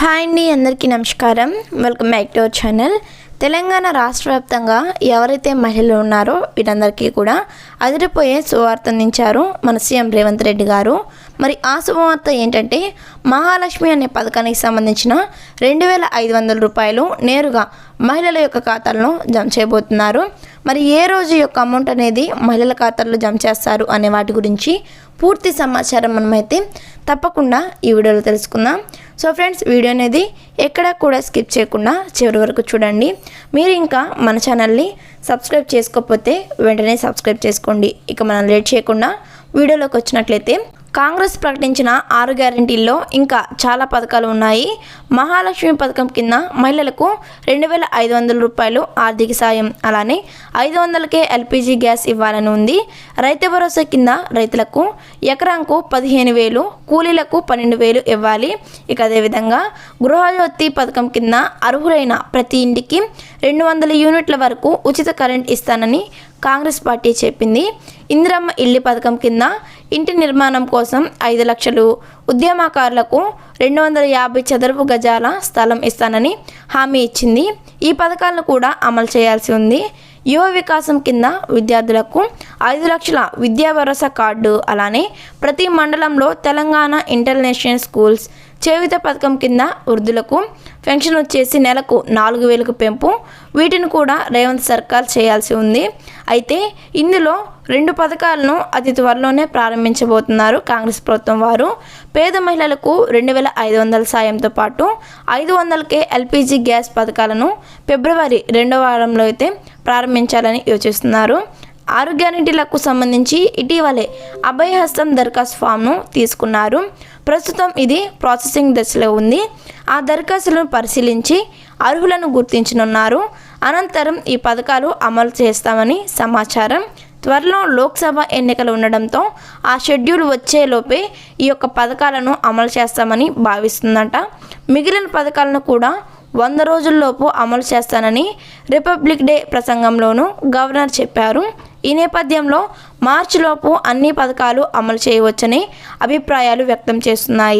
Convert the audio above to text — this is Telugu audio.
హాయ్ అండి అందరికీ నమస్కారం. Welcome back to our channel Telangana రాష్ట్ర వ్యాప్తంగా ఎవరైతే మహిళలు ఉన్నారో వీరందరికీ కూడా అదిరిపోయే శుభవార్త అందించారు మన సీఎం రేవంత్ రెడ్డి గారు. మరి ఆ శుభవార్త ఏంటంటే మహాలక్ష్మి అనే పథకానికి సంబంధించిన రెండు వేల ఐదు వందల రూపాయలు నేరుగా మహిళల యొక్క ఖాతాలను జమ చేయబోతున్నారు. మరి ఏ రోజు యొక్క అమౌంట్ అనేది మహిళల ఖాతాల్లో జమ చేస్తారు అనే వాటి గురించి పూర్తి సమాచారం మనమైతే తప్పకుండా ఈ వీడియోలో తెలుసుకుందాం. సో ఫ్రెండ్స్ వీడియో అనేది ఎక్కడ కూడా స్కిప్ చేయకుండా చివరి వరకు చూడండి. మీరు ఇంకా మన ఛానల్ని సబ్స్క్రైబ్ చేసుకోకపోతే వెంటనే సబ్స్క్రైబ్ చేసుకోండి. ఇక మనం లేట్ చేయకుండా వీడియోలోకి వచ్చినట్లయితే కాంగ్రెస్ ప్రకటించిన ఆరు గ్యారంటీల్లో ఇంకా చాలా పథకాలు ఉన్నాయి. మహాలక్ష్మి పథకం కింద మహిళలకు రెండు వేల ఐదు వందల రూపాయలు ఆర్థిక సాయం. అలానే ఐదు వందలకే ఎల్పిజి గ్యాస్ ఇవ్వాలని ఉంది. రైతు భరోసా కింద రైతులకు ఎకరాంకు పదిహేను వేలు కూలీలకు పన్నెండు వేలు ఇవ్వాలి. ఇక అదేవిధంగా గృహజ్యోతి పథకం కింద అర్హులైన ప్రతి ఇంటికి రెండు వందల యూనిట్ల వరకు ఉచిత కరెంట్ ఇస్తానని కాంగ్రెస్ పార్టీ చెప్పింది. ఇందిరమ్మ ఇల్లు పథకం కింద ఇంటి నిర్మాణం కోసం ఐదు లక్షలు ఉద్యమకారులకు రెండు వందల యాభై చదరపు గజాల స్థలం ఇస్తానని హామీ ఇచ్చింది. ఈ పథకాలను కూడా అమలు చేయాల్సి ఉంది. యువ వికాసం కింద విద్యార్థులకు ఐదు లక్షల విద్యా భరోసా కార్డు అలానే ప్రతి మండలంలో తెలంగాణ ఇంటర్నేషనల్ స్కూల్స్ చేవిత పథకం కింద వృద్ధులకు పెన్షన్ వచ్చేసి నెలకు నాలుగు వేలకు పెంపు. వీటిని కూడా రేవంత్ సర్కార్ చేయాల్సి ఉంది. అయితే ఇందులో రెండు పథకాలను అతి త్వరలోనే ప్రారంభించబోతున్నారు కాంగ్రెస్ ప్రభుత్వం వారు. పేద మహిళలకు రెండు వేల ఐదు వందల సాయంతో పాటు ఐదు వందలకే ఎల్పిజి గ్యాస్ పథకాలను ఫిబ్రవరి రెండో వారంలో అయితే ప్రారంభించాలని యోచిస్తున్నారు. ఆరు గ్యారంటీలకు సంబంధించి ఇటీవలే అభయహస్తం దరఖాస్తు ఫామ్ను తీసుకున్నారు. ప్రస్తుతం ఇది ప్రాసెసింగ్ దశలో ఉంది. ఆ దరఖాస్తులను పరిశీలించి అర్హులను గుర్తించనున్నారు. అనంతరం ఈ పథకాలు అమలు చేస్తామని సమాచారం త్వరలో లోక్సభ ఎన్నికలు ఉండడంతో ఆ షెడ్యూల్ వచ్చేలోపే ఈ యొక్క పథకాలను అమలు చేస్తామని భావిస్తుందట. మిగిలిన పథకాలను కూడా వంద రోజుల్లోపు అమలు చేస్తానని రిపబ్లిక్ డే ప్రసంగంలోనూ గవర్నర్ చెప్పారు. ఈ నేపథ్యంలో మార్చిలోపు అన్ని పథకాలు అమలు చేయవచ్చని అభిప్రాయాలు వ్యక్తం చేస్తున్నాయి.